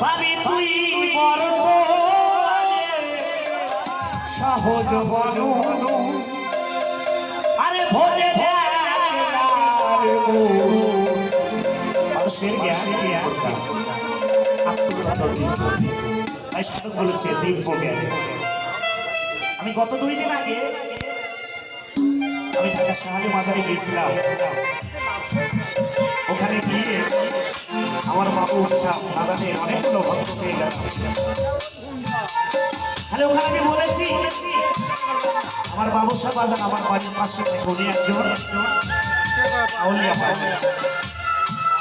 পাবি তুই বর্তমানে সহজ বনু। আরে ভোজে মানুষের জ্ঞান আত্মকথা বলেছে দিব্য জ্ঞান। আমি গত দুই দিন আগে ঢাকা শাহালি মাজারে গিয়েছিলাম। ওখানে গিয়ে আমার বাবু সাহেব দাদাদের অনেকগুলো ভক্ত পেয়ে গেল। তাহলে ওখানে আমি বলেছি, আমার বাবু সাহেব বাজার আমার বাড়ির পাশে উনি একজন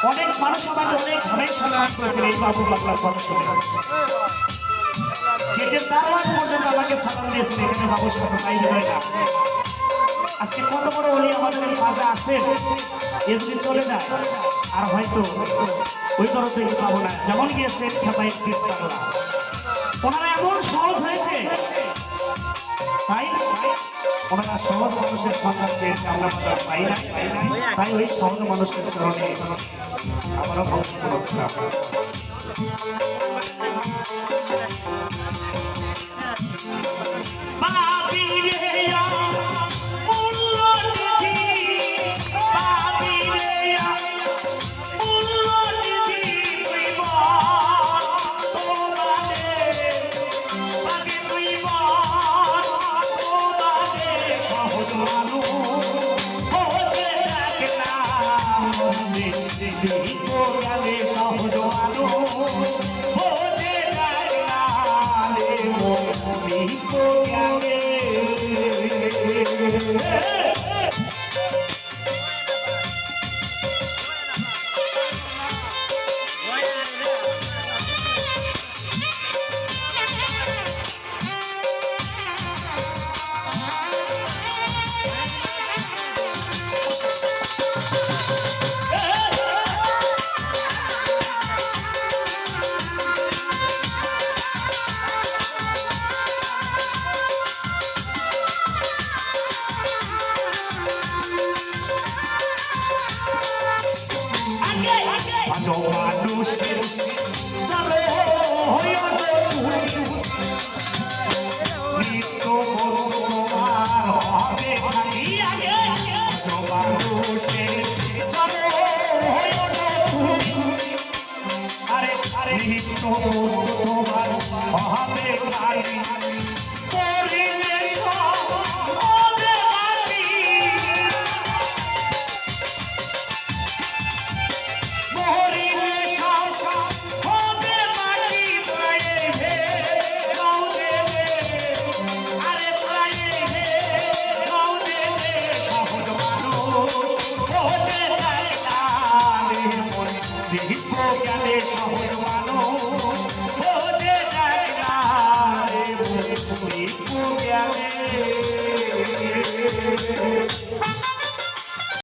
অনেক মানুষ আমাকে অনেক ভাবে সম্মান করেছেন, এই বাবু বাংলার কথা শুনে। গেটের দারোয়ান পর্যন্ত আমাকে সালাম দিয়েছেন, এখানে বাবুর কাছে তাই হয় না। অলি আমাদের মাঝে আসেন এ যদি চলে যায়, আর হয়তো ওই তরফ থেকে পাবো না। যেমন গিয়েছেন খেপাই বাংলা। ওনারা এমন সহজ হয়েছে। তাই ওনারা সহজ মানুষের সন্ধান পেয়েছে, আমরা বাজার পাই না তাই ওই সহজ মানুষের চরণে আমরা ভক্তি করেছিলাম দেখব কালে সহজ